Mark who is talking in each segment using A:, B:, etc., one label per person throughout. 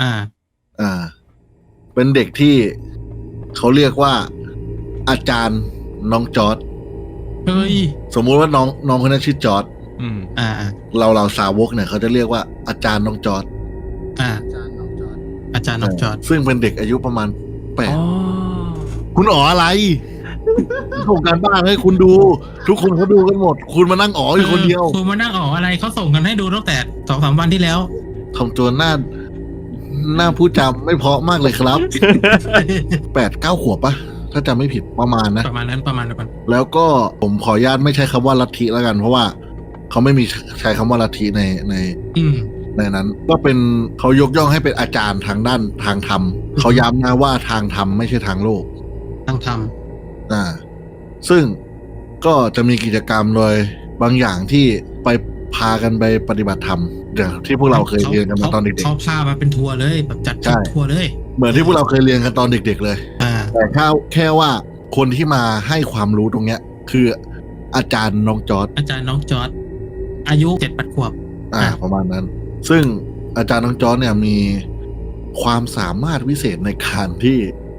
A: อ่า
B: อ่า เป็นเด็กที่เขาเรียกว่า อาจารย์น้องจอร์ด
A: เฮ้ย
B: สมมุติว่าน้องน้องคนนั้นชื่อจอร์ด
C: อืม
A: อ่าอ่า
B: เราเราสาวกเนี่ยเขาจะเรียกว่าอาจารย์น้องจอร์ด
A: อ่า
B: อาจารย์น้องจอร์ด
A: อาจารย์นอกจอด
B: ซึ่งเป็นเด็กอายุประมาณแปด
C: อ๋อ
B: คุณอ๋ออะไรส่งการบ้านให้คุณดู ทุกคนเขาดูกันหมด คุณมานั่งอ๋ออยู่คนเดียว
A: ออคุณมานั่งออกอะไรเขาส่งกันให้ดูตั้งแต่สองสามวันที่แล้ว
B: ทำตัวหน้า หน้าผู้จำไม่เพราะมากเลยครับ แปดเก้าขวบปะถ้าจำไม่ผิดประมาณนะ
A: ประมาณนั้นประมาณนั้น
B: แล้วก็ผมขออนุญาตไม่ใช้คำว่าลัทธิแล้วกัน เพราะว่าเขาไม่มีใช้คำว่าลัทธิในใน
A: อืม
B: ในนั้น ก็เป็นเขายกย่องให้เป็นอาจารย์ทางด้านทางธรรมเขาย้ำนะว่าทางธรรมไม่ใช่ทางโลก
A: ตั้งท
B: อ่า ซึ่งก็จะมีกิจกรรมโดยบางอย่างที่ไป พากันไปปฏิบัติธรรมอย่างที่พวกำเราเคยเรียนกันมาตอนเด็ก
A: เขาพามาเป็นทัวร์เลยแบบจัด
B: ใช่
A: ทัวร์เลย
B: ๆเหมือนที่พวกเราเคยเรียนกันตอนเด็ก ๆ เลย
A: อ่า
B: แต่แค่แค่ว่าคนที่มาให้ความรู้ตรงเนี้ย คืออาจารย์น้องจอร์ด
A: อาจารย์น้องจอร์ดอายุเจ็ดแปดขวบ
B: อ่า
A: อ่า
B: ประมาณนั้น ซึ่งอาจารย์น้องจอร์ดเนี่ยมีความสามารถวิเศษในการที่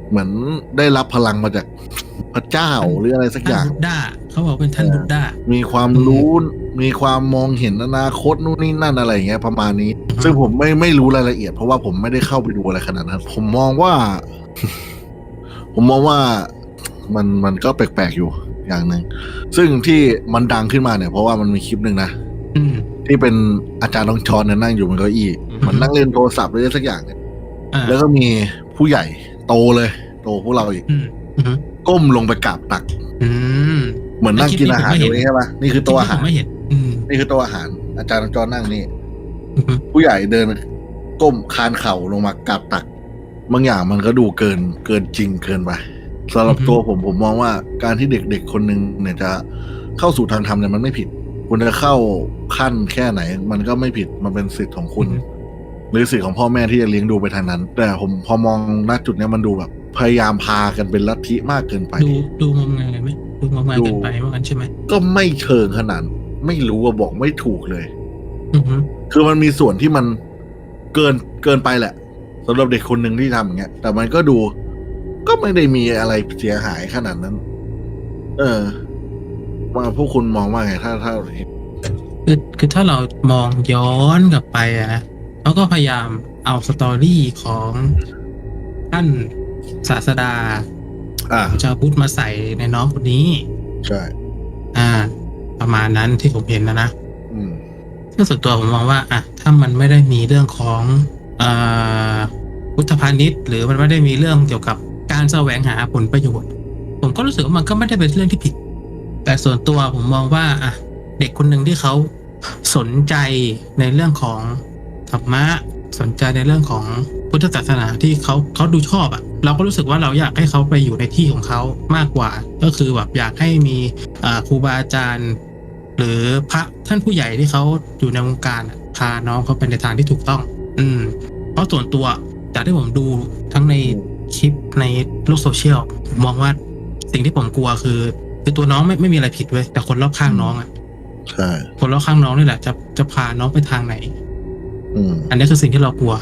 B: เหมือนได้รับพลังมาจากพระเจ้าหรืออะไรสักอ
A: ท่าน
B: ย่าง
A: บุตด้าเขาบอกเป็นท่าน
B: เออ
A: บุตด้า
B: มีความรู้มีความมองเห็นอนาคตนู่นนี่นั่นอะไรอย่างเงี้ยประมาณนี้
A: อือฮึ
B: ซึ่งผมไม่ไม่รู้รายละเอียด เพราะว่าผมไม่ได้เข้าไปดูอะไรขนาดนั้น ผมมองว่า ผมมองว่ามันมันก็แปลกๆอยู่อย่างหนึ่งซึ่งที่มันดังขึ้นมาเนี่ย เพราะว่ามันมีคลิปหนึ่งนะ
A: อืม
B: ที่เป็นอาจารย์น้องชอนเนี่ยนั่งอยู่บนเก้าอี้
A: อือฮึ
B: มันนั่งเล่นโทรศัพท์หรืออะไรสักอย่างเนี่ย
A: อ่า
B: แล้วก็มีผู้ใหญ่ โตเลย โตพวกเราอีก
A: อืมอืม
B: ก้มลงไปกราบตัก
A: อืม
B: เหมือนนั่งกินอาหารอยู่นี่ใช่ปะนี่คือโต๊ะอาหาร
A: ผมไม่เห็นอืม
B: นี่คือโต๊ะอาหาร อาจารย์จอนั่งนี่
A: อืม
B: ผู้ใหญ่เดิน ก้มคานเข่าลงมากราบตักบางอย่างมันก็ดูเกินเกินจริงเกินไปสำหรับตัวผมผมมองว่าการที่เด็กๆคนหนึ่งเนี่ยจะเข้าสู่ทางธรรมเนี่ยมันไม่ผิด คุณจะเข้าขั้นแค่ไหน มันก็ไม่ผิดมันเป็นสิทธิ์ของคุณ หรือสิทธิ์ของพ่อแม่ที่จะเลี้ยงดูไปทางนั้น แต่ผมพอมองณจุดเนี้ยมันดูแบบ พยายามพากันเป็นลัทธิมากเกินไป
A: ดูดูงมงายไหมดูงมงาย
B: ดู
A: เกินไปว่างั้นใช่ไหม
B: ก็ไม่เชิงขนาดไม่รู้ว่าบอกไม่ถูกเลย
A: อือฮึ
B: คือมันมีส่วนที่มันเกินเกินไปแหละสำหรับเด็กคนหนึ่งที่ทำอย่างเงี้ย แต่มันก็ดู ก็ไม่ได้มีอะไรเสียหายขนาดนั้น เออ ว่าพวกคุณมองว่าไงถ้าถ้า
A: คือคือถ้าเรามองย้อนกลับไปอะนะ เขาก็พยายามเอาสตอรี่ของท่านศาสดา
B: อ่า
A: ชาวพุทธมาใส่ในน้องคนนี้
B: ใช่
A: อ่า ประมาณนั้นที่ผมเห็นนะนะ
B: อืม
A: ซึ่งส่วนตัวผมมองว่าอะถ้ามันไม่ได้มีเรื่องของเอ่อพุทธพาณิชย์ หรือมันไม่ได้มีเรื่องเกี่ยวกับการแสวงหาผลประโยชน์ ผมก็รู้สึกว่ามันก็ไม่ได้เป็นเรื่องที่ผิด แต่ส่วนตัวผมมองว่าอะเด็กคนหนึ่งที่เขาสนใจในเรื่องของ ธรรมะสนใจในเรื่องของพุทธศาสนาที่เขาเขาดูชอบอะ เราก็รู้สึกว่าเราอยากให้เขาไปอยู่ในที่ของเขามากกว่า ก็คือแบบอยากให้มีอ่าครูบาอาจารย์ หรือพระท่านผู้ใหญ่ที่เขาอยู่ในวงการอะพาน้องเขาไปในทางที่ถูกต้อง อืม เพราะส่วนตัวจากที่ผมดูทั้งในคลิปในโลกโซเชียลผมมองว่าสิ่งที่ผมกลัวคือ คือตัวน้องไม่ไม่มีอะไรผิดเว้ยแต่คนรอบข้างน้องอะ
B: ใช่
A: คนรอบข้างน้องนี่แหละจะจะพาน้องไปทางไหน
B: อืม
A: อันนี้คือสิ่งที่เรากลัว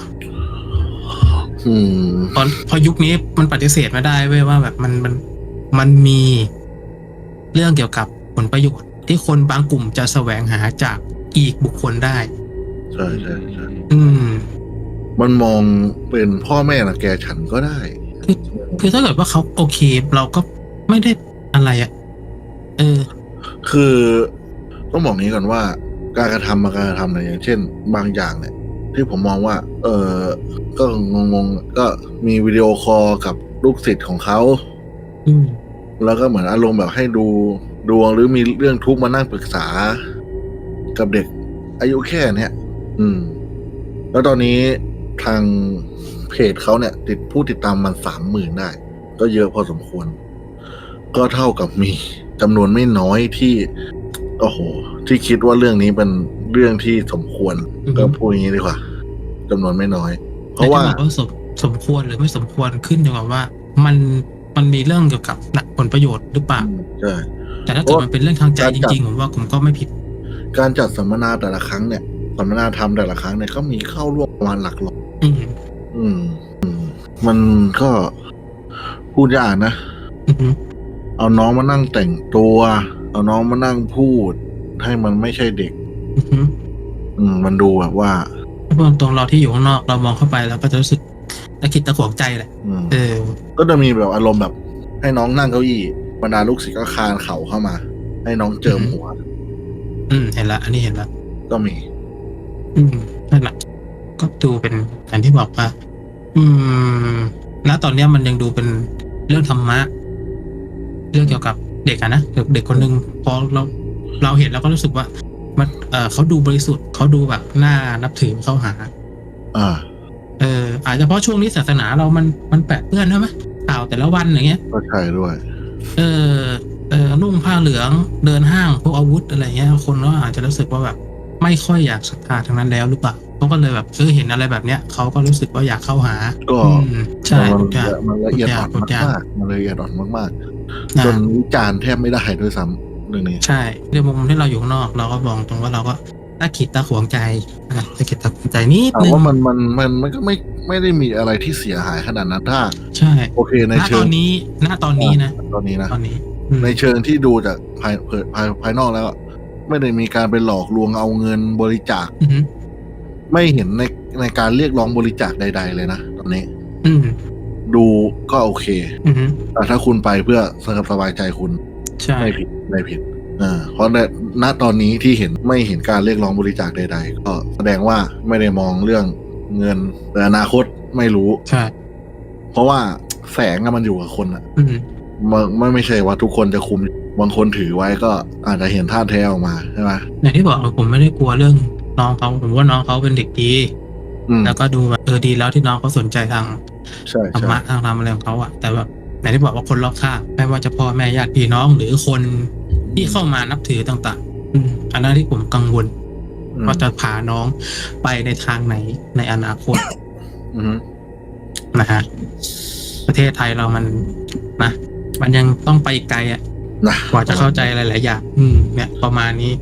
B: อืม
A: ตอนพอยุคนี้มันปฏิเสธไม่ได้เว้ยว่าแบบมันมันมันมีเรื่องเกี่ยวกับผลประโยชน์ ที่คนบางกลุ่มจะแสวงหาจากอีกบุคคลได้
B: ใช่ใช่ใช่
A: อืม
B: มันมองเป็นพ่อแม่นะแกฉันก็ได้
A: คือถ้าเกิดว่าเขาโอเค เราก็ไม่ได้อะไรอะ่ะเออ
B: คือต้องบอกงี้ก่อนว่า การกระทำมาการกระทำเนี่ยอย่างเช่น บางอย่างเนี่ย ที่ผมมองว่า เออก็งงๆก็มีวิดีโอคอลกับลูกศิษย์ของเขา
A: อืม
B: แล้วก็เหมือนอารมณ์แบบให้ดูดวงหรือมีเรื่องทุกข์มานั่งปรึกษา กับเด็ก อายุแค่เนี้ยอืม แล้วตอนนี้ทางเพจเขาเนี่ย ติดผู้ติดตามมันสามหมื่นได้ ก็เยอะพอสมควร ก็เท่ากับมีจำนวนไม่น้อยที่โอ้โห ที่คิดว่าเรื่องนี้เป็น เรื่องที่สมควร
A: อือฮึ
B: ก็พูดอย่างนี้ดีกว่าจำนวนไม่น้อย เพ
A: แต่
B: ราะ
A: จะ
B: ว่า
A: บอกว่าสมสมควรหรือไม่สมควรขึ้นอยู่กับว่า มันมันมีเรื่องเกี่ยวกับหนักผลประโยชน์หรือเปล่า
B: ใช่
A: แต่ถ้าเกิดมันเป็นเรื่องทางใจ
B: การ
A: จ
B: จัด
A: ริงๆผมว่าผมก็ไม่ผิด
B: การจัดสัมมนาแต่ละครั้งเนี่ยสัมมนาทำแต่ละครั้งเนี่ยก็มีเข้าร่วมประมาณหลักร้อย
A: อืม
B: ออืม อืม มันก็พูดยากนะ
A: อือฮึ
B: เอาน้องมานั่งแต่งตัว เอาน้องมานั่งพูด ให้มันไม่ใช่เด็ก
A: อือฮึ
B: อืมมันดูแบบว่า
A: ถ้าพูดตรงๆเราที่อยู่ข้างนอกเรามองเข้าไปเราก็จะรู้สึกตะขิดตะขวงใจแหละ
B: อืม
A: เออ
B: ก็จะมีแบบอารมณ์แบบ ให้น้องนั่งเก้าอี้บรรดาลูกศิษย์ก็คานเข่าเข้ามา ให้น้องเจิมหัว
A: อืมเห็นละ อันนี้เห็นละ
B: ก็มี
A: อืมนั่นแหละก็ดูเป็นอย่างที่บอกว่า อืม ณตอนเนี้ยมันยังดูเป็นเรื่องธรรมะ เรื่องเกี่ยวกับเด็กอะนะเด็กเด็กคนหนึ่งพอเราเราเห็นแล้วก็รู้สึกว่า มันเออเขาดูบริสุทธิ์เขาดูแบบน่านับถือเข้าหา
B: อ่า
A: เอออาจจะเพราะช่วงนี้ศาสนาเรามันมันแปดเปื้อนใช่ไหมข่าวแต่ละวันอย่างเงี้ย
B: ก็ใช่ด้วย
A: เออเออนุ่งผ้าเหลืองเดินห้างพวกอาวุธอะไรเงี้ย คนก็อาจจะรู้สึกว่าแบบ ไม่ค่อยอยากศรัทธาทางนั้นแล้วหรือเปล่าเขาก็เลยแบบเออเห็นอะไรแบบเนี้ยเขาก็รู้สึกว่าอยากเข้าหา
B: ก็
A: อืมใช่
B: มัน
A: ทุกอย่าง
B: มันละเอียดอ่อน
A: ทุกอย่าง
B: มากๆมันละเอียดอ่อนมาก
A: นะ
B: ๆจนวิจารณ์แทบไม่ได้ด้วยซ้ำ เรื่องนี้
A: ใช่ในมุมที่เราอยู่ข้างนอกเราก็บอกตรงว่าเราก็ตะขิดตะขวงใจนะตะขิดตะขวงใจนิด
B: แต่
A: นึง
B: ว่ามันมันมันมันก็ไม่ไม่ได้มีอะไรที่เสียหายขนาดนั้นถ้า
A: ใช่
B: โอเคในเชิ
A: ตองนนี้ณตอนนี้นะ
B: ตอนนี้นะ
A: ตอนนี้
B: ในเชิงที่ดูจากภายภายภายนอกแล้วไม่ได้มีการไปหลอกลวงเอาเงินบริจาคไม่เห็นในในการเรียกร้องบริจาคใด ๆ เลยนะตอนนี้
A: อื
B: ดูก็โอเคแต่ถ้าคุณไปเพื่อสบายใจคุณ
A: ใช่
B: ไม่ผิดไม่ผิดอ่าเพราะในณตอนนี้ที่เห็นไม่เห็นการเรียกร้องบริจาคใด ๆ ก็แสดงว่าไม่ได้มองเรื่องเงินแต่อนาคตไม่รู้
A: ใช่
B: เพราะว่าแสงอะมันอยู่กับคนอะ
A: อืม
B: มันไม่ไม่ใช่ว่าทุกคนจะคุมบางคนถือไว้ก็อาจจะเห็นท่าแท้ออกมาใช่ไหม
A: อย่างที่บอกผมไม่ได้กลัวเรื่องน้องเขาผมว่าน้องเขาเป็นเด็กดี
B: อืม
A: แล้วก็ดูแบบเออดีแล้วที่น้องเขาสนใจทาง
B: ใช่
A: ธรร
B: ใช่
A: มะทางธรรมอะไรของเขาอะแต่แบบ อย่างที่บอกว่าคนรอบข้างไม่ว่าจะพ่อแม่ญาติพี่น้องหรือคนที่เข้ามานับถือต่างๆอืมอันนั้นที่ผมกังวล
B: อืม
A: ว่าจะพาน้องไปในทางไหนในอนาคต
B: อืม
A: นะฮะประเทศไทยเรามันนะมันยังต้องไปอีกไกลอะ
B: นะ
A: กว่าจะเข้าใจหลายๆอย่างอืมเนี่ยประมาณนี้